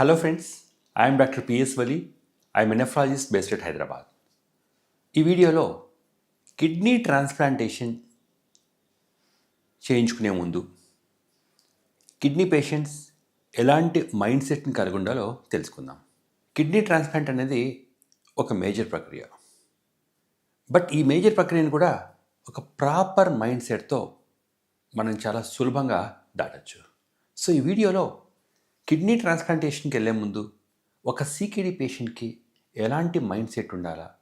Hello friends I'm doctor P S P.S. I'm I based a Hyderabad ఈ వీడియోలో kidney transplantation చేయించుకునే ముందు kidney patients ఎలాంటి mind సెట్ని కలిగి ఉండాలో తెలుసుకుందాం. కిడ్నీ ట్రాన్స్ప్లాంట్ అనేది ఒక మేజర్ ప్రక్రియ. బట్ ఈ మేజర్ ప్రక్రియను కూడా ఒక ప్రాపర్ మైండ్ సెట్తో మనం చాలా సులభంగా దాటచ్చు. సో ఈ వీడియోలో కిడ్నీ ట్రాన్స్ప్లాంటేషన్కి వెళ్ళే ముందు ఒక సీకేడీ పేషెంట్కి ఎలాంటి మైండ్ సెట్ ఉండాలా?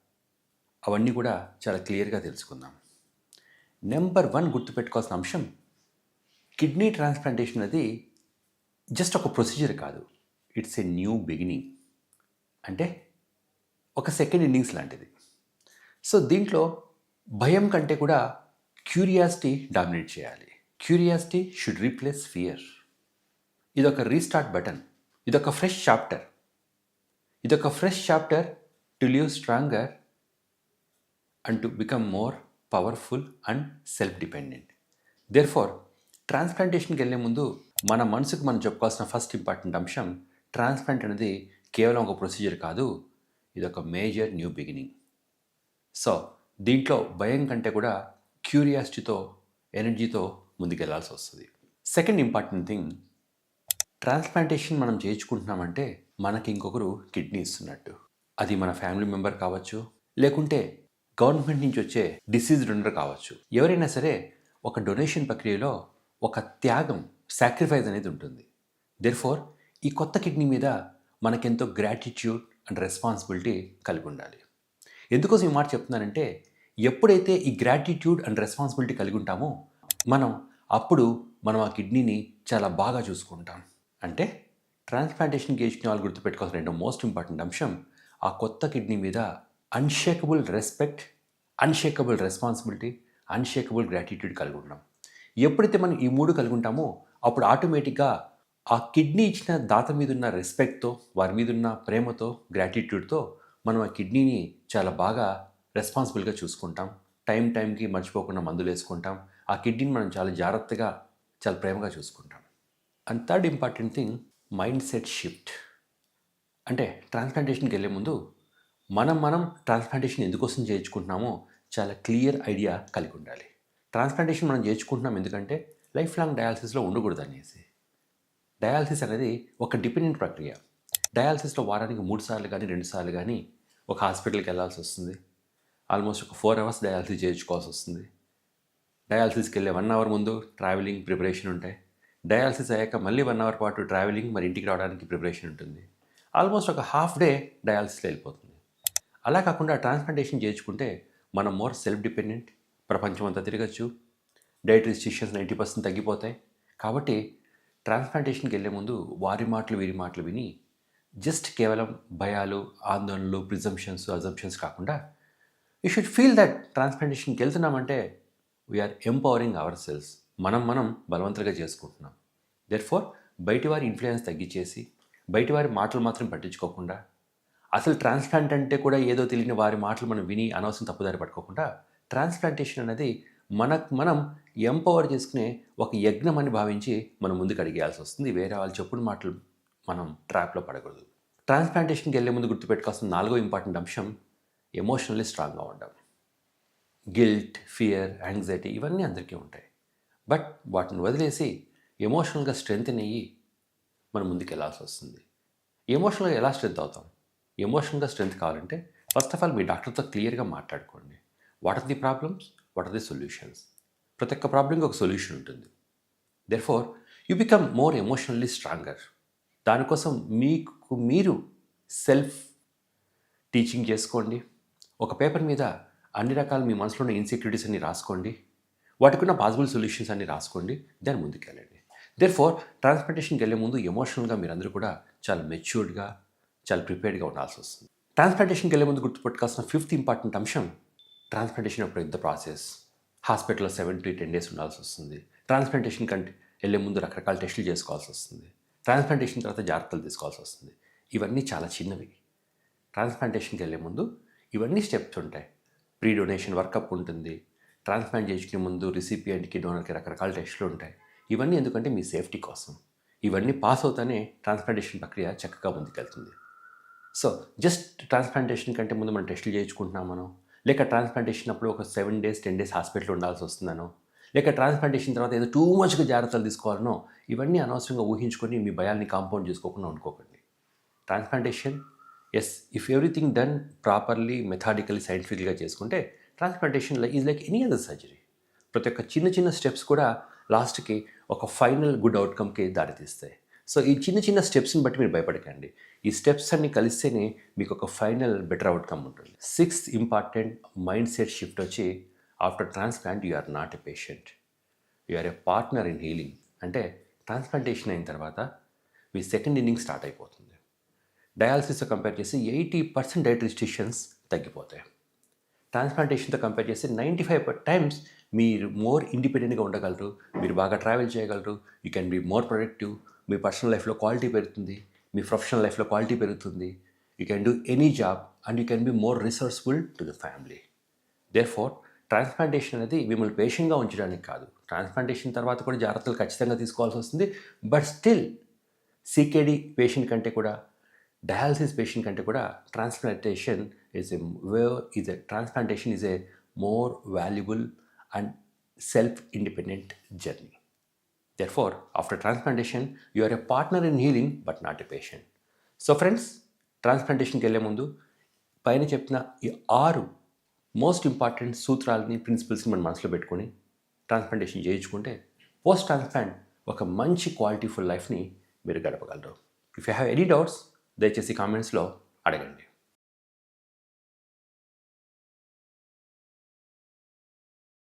అవన్నీ కూడా చాలా క్లియర్గా తెలుసుకుందాం. నెంబర్ వన్ గుర్తుపెట్టుకోవాల్సిన అంశం కిడ్నీ ట్రాన్స్ప్లాంటేషన్ అనేది జస్ట్ ఒక ప్రొసీజర్ కాదు. It's a new beginning. అంటే ఒక సెకండ్ ఇన్నింగ్స్ లాంటిది. సో దీంట్లో భయం కంటే కూడా క్యూరియాసిటీ డామినేట్ చేయాలి. Curiosity should replace fear. ఇదొక రీస్టార్ట్ బటన్ ఇదొక ఫ్రెష్ చాప్టర్ ఇదొక fresh chapter to live stronger and to become more powerful and self dependent therefore ట్రాన్స్ప్లాంటేషన్కి వెళ్ళే ముందు మన మనసుకు మనం చెప్పుకోవాల్సిన ఫస్ట్ ఇంపార్టెంట్ అంశం ట్రాన్స్ప్లాంట్ అనేది కేవలం ఒక ప్రొసీజర్ కాదు ఇదొక మేజర్ న్యూ బిగినింగ్ సో దీంట్లో భయం కంటే కూడా క్యూరియాసిటీతో ఎనర్జీతో ముందుకెళ్ళాల్సి వస్తుంది. సెకండ్ ఇంపార్టెంట్ థింగ్ ట్రాన్స్ప్లాంటేషన్ మనం చేయించుకుంటున్నామంటే మనకి ఇంకొకరు కిడ్నీ ఇస్తున్నట్టు. అది మన ఫ్యామిలీ మెంబర్ కావచ్చు లేకుంటే గవర్నమెంట్ నుంచి వచ్చే డిసీజ్ డొనర్ కావచ్చు. ఎవరైనా సరే ఒక డొనేషన్ ప్రక్రియలో ఒక త్యాగం సాక్రిఫైస్ అనేది ఉంటుంది. దెర్ఫోర్ ఈ కొత్త కిడ్నీ మీద మనకెంతో గ్రాటిట్యూడ్ అండ్ రెస్పాన్సిబిలిటీ కలిగి ఉండాలి. ఎందుకోసం ఈ మాట చెప్తున్నానంటే ఎప్పుడైతే ఈ గ్రాటిట్యూడ్ అండ్ రెస్పాన్సిబిలిటీ కలిగి ఉంటామో మనం అప్పుడు మనం ఆ కిడ్నీని చాలా బాగా చూసుకుంటాం. అంటే ట్రాన్స్ప్లాంటేషన్ వేసుకునే వాళ్ళు గుర్తుపెట్టుకోవాల్సిన రెండు మోస్ట్ ఇంపార్టెంట్ అంశం ఆ కొత్త కిడ్నీ మీద unshakable respect unshakable responsibility unshakable gratitude కలిగి ఉన్నాం ఎప్పుడైతే మనం ఈ మూడు కలిగి ఉంటామో అప్పుడు ఆటోమేటిక్గా ఆ కిడ్నీ ఇచ్చిన దాత మీద ఉన్న రెస్పెక్ట్తో వారి మీద ఉన్న ప్రేమతో గ్రాటిట్యూడ్తో మనం ఆ కిడ్నీని చాలా బాగా రెస్పాన్సిబుల్గా చూసుకుంటాం. టైం టైంకి మర్చిపోకుండా మందులు వేసుకుంటాం ఆ కిడ్నీని మనం చాలా జాగ్రత్తగా చాలా ప్రేమగా చూసుకుంటాం. And third important thing mindset shift అంటే ట్రాన్స్ప్లాంటేషన్కి వెళ్ళే ముందు మనం మనం ట్రాన్స్ప్లాంటేషన్ ఎందుకోసం చేయించుకుంటున్నామో చాలా క్లియర్ ఐడియా కలిగి ఉండాలి. ట్రాన్స్ప్లాంటేషన్ మనం చేయించుకుంటున్నాం ఎందుకంటే లైఫ్ లాంగ్ డయాలసిస్లో ఉండకూడదు అనేసి. డయాలసిస్ అనేది ఒక డిపెండెంట్ ప్రక్రియ. డయాలసిస్లో వారానికి మూడు సార్లు కానీ రెండు సార్లు కానీ ఒక హాస్పిటల్కి వెళ్ళాల్సి వస్తుంది. ఆల్మోస్ట్ ఒక ఫోర్ అవర్స్ డయాలసిస్ చేయించుకోవాల్సి వస్తుంది. డయాలసిస్కి వెళ్ళే వన్ అవర్ ముందు ట్రావెలింగ్ ప్రిపరేషన్ ఉంటాయి. డయాలసిస్ అయ్యాక మళ్ళీ వన్ అవర్ పాటు ట్రావెలింగ్ మరి ఇంటికి రావడానికి ప్రిపరేషన్ ఉంటుంది. ఆల్మోస్ట్ ఒక హాఫ్ డే డయాలసిస్లో వెళ్ళిపోతుంది. అలా కాకుండా ట్రాన్స్ప్లాంటేషన్ చేయించుకుంటే మనం మోర్ సెల్ఫ్ డిపెండెంట్ ప్రపంచం అంతా తిరగచ్చు. డైట్ రిస్ట్రిక్షన్స్ నైంటీ పర్సెంట్ తగ్గిపోతాయి. కాబట్టి ట్రాన్స్ప్లాంటేషన్కి వెళ్ళే ముందు వారి మాటలు వీరి మాటలు విని జస్ట్ కేవలం భయాలు ఆందోళనలు ప్రిజంప్షన్స్ అజంప్షన్స్ కాకుండా యూ షుడ్ ఫీల్ దట్ ట్రాన్స్ప్లాంటేషన్కి వెళ్తున్నామంటే we are empowering our cells మనం మనం బలవంతంగా చేసుకుంటున్నాం. దెర్ ఫోర్ బయటి వారి ఇన్ఫ్లుయెన్స్ తగ్గించేసి బయటివారి మాటలు మాత్రం పట్టించుకోకుండా అసలు ట్రాన్స్ప్లాంట్ అంటే కూడా ఏదో తెలియని వారి మాటలు మనం విని అనవసరం తప్పుదారి పట్టుకోకుండా ట్రాన్స్ప్లాంటేషన్ అనేది మనకు మనం ఎంపవర్ చేసుకునే ఒక యజ్ఞం అని భావించి మనం ముందుకు అడిగేయాల్సి వస్తుంది. వేరే వాళ్ళు చెప్పుడు మాటలు మనం ట్రాప్లో పడకూడదు. ట్రాన్స్ప్లాంటేషన్కి వెళ్ళే ముందు గుర్తుపెట్టుకోవాల్సిన నాలుగో ఇంపార్టెంట్ అంశం ఎమోషనల్లీ స్ట్రాంగ్గా ఉండడం. గిల్ట్ ఫియర్ యాంగ్జైటీ ఇవన్నీ అందరికీ ఉంటాయి. బట్ వాటిని వదిలేసి ఎమోషనల్గా స్ట్రెంగ్త్ అయ్యి మనం ముందుకు వెళ్ళాల్సి వస్తుంది. ఎమోషనల్గా ఎలా స్ట్రెంత్ అవుతాం? ఎమోషనల్గా స్ట్రెంత్ కావాలంటే ఫస్ట్ ఆఫ్ ఆల్ మీ డాక్టర్తో క్లియర్గా మాట్లాడుకోండి. What are the problems? What are the solutions? ప్రతి ఒక్క ప్రాబ్లంకి ఒక సొల్యూషన్ ఉంటుంది. Therefore you become more emotionally stronger దానికోసం మీకు మీరు సెల్ఫ్ టీచింగ్ చేసుకోండి. ఒక పేపర్ మీద అన్ని రకాల మీ మనసులో ఉన్న ఇన్సెక్యూరిటీస్ అన్ని రాసుకోండి. వాటికి ఉన్న పాసిబుల్ సొల్యూషన్స్ అన్ని రాసుకోండి దాని ముందుకెళ్ళండి. దేర్ ఫోర్ ట్రాన్స్ప్లాంటేషన్కి వెళ్ళే ముందు ఎమోషనల్గా మీరందరూ కూడా చాలా మెచ్యూర్డ్గా చాలా ప్రిపేర్డ్గా ఉండాల్సి వస్తుంది. ట్రాన్స్ప్లాంటేషన్కి వెళ్ళే ముందు గుర్తుపెట్టుకోవాల్సిన ఫిఫ్త్ ఇంపార్టెంట్ అంశం ట్రాన్స్ప్లాంటేషన్ అప్పుడు ఇంత ప్రాసెస్ హాస్పిటల్లో సెవెన్ టు టెన్ డేస్ ఉండాల్సి వస్తుంది. ట్రాన్స్ప్లాంటేషన్ కంటే వెళ్ళే ముందు రకరకాల టెస్టులు చేసుకోవాల్సి వస్తుంది. ట్రాన్స్ప్లాంటేషన్ తర్వాత జాగ్రత్తలు తీసుకోవాల్సి వస్తుంది. ఇవన్నీ చాలా చిన్నవి. ట్రాన్స్ప్లాంటేషన్కి వెళ్ళే ముందు ఇవన్నీ స్టెప్స్ ఉంటాయి. ప్రీ డొనేషన్ వర్కప్ ఉంటుంది. ట్రాన్స్ప్లాంట్ చేయించుకునే ముందు రిసిపియంట్కి డోనర్కి రకరకాల టెస్టులు ఉంటాయి. ఇవన్నీ ఎందుకంటే మీ సేఫ్టీ కోసం. ఇవన్నీ పాస్ అవుతానే ట్రాన్స్ప్లాంటేషన్ ప్రక్రియ చక్కగా ముందుకెళ్తుంది. సో జస్ట్ ట్రాన్స్ప్లాంటేషన్ కంటే ముందు మనం టెస్టులు చేయించుకుంటున్నాం మనం. లేక ట్రాన్స్ప్లాంటేషన్ అప్పుడు ఒక seven days ten days hospital ఉండాల్సి వస్తుందనో లేక ట్రాన్స్ప్లాంటేషన్ తర్వాత ఏదో టూ మచ్గా జాగ్రత్తలు తీసుకోవాలనో ఇవన్నీ అనవసరంగా ఊహించుకొని మీ భయాల్ని కాంపౌండ్ చేసుకోకుండా అనుకోకండి transplantation yes if everything done properly methodically సైంటిఫిక్గా చేసుకుంటే transplantation is like any other surgery ప్రతి ఒక్క చిన్న చిన్న స్టెప్స్ కూడా లాస్ట్కి ఒక ఫైనల్ గుడ్ అవుట్కమ్కి దారితీస్తాయి. సో ఈ చిన్న చిన్న స్టెప్స్ని బట్టి మీరు భయపడకండి. ఈ స్టెప్స్ అన్ని కలిస్తేనే మీకు ఒక ఫైనల్ బెటర్ అవుట్కమ్ ఉంటుంది. Sixth important mind set shift వచ్చి after transplant you are not a patient you are a partner in healing అంటే ట్రాన్స్ప్లాంటేషన్ అయిన తర్వాత మీ సెకండ్ ఇన్నింగ్ స్టార్ట్ అయిపోతుంది. డయాలసిస్తో కంపేర్ చేసి ఎయిటీ పర్సెంట్ డైట్ రిస్ట్రిక్షన్స్ తగ్గిపోతాయి. ట్రాన్స్ప్లాంటేషన్తో కంపేర్ చేస్తే నైంటీ ఫైవ్ టైమ్స్ మీరు మోర్ ఇండిపెండెంట్గా ఉండగలరు. మీరు బాగా ట్రావెల్ చేయగలరు. You can be more productive me personal లైఫ్లో క్వాలిటీ పెరుగుతుంది. మీ ప్రొఫెషనల్ లైఫ్లో క్వాలిటీ పెరుగుతుంది. You can do any job and you can be more resourceful to the family therefore transplantation అనేది మిమ్మల్ని పేషెంట్గా ఉంచడానికి కాదు. ట్రాన్స్ప్లాంటేషన్ తర్వాత కూడా జాగ్రత్తలు ఖచ్చితంగా తీసుకోవాల్సి వస్తుంది. బట్ స్టిల్ సికేడి పేషెంట్ కంటే కూడా డయాలసిస్ పేషెంట్ కంటే కూడా transplantation is a is a transplantation is a more valuable and self independent journey Therefore, after transplantation, you are a partner in healing but not a patient. So friends ట్రాన్స్ప్లాంటేషన్కి వెళ్ళే ముందు పైన చెప్పిన ఈ ఆరు most important సూత్రాలని ప్రిన్సిపల్స్ని మన మనసులో పెట్టుకొని ట్రాన్స్ప్లాంటేషన్ చేయించుకుంటే పోస్ట్ ట్రాన్స్ప్లాంట్ ఒక మంచి క్వాలిటీఫుల్ లైఫ్ని మీరు గడపగలరు. If you have any doubts దయచేసి కామెంట్స్లో అడగండి.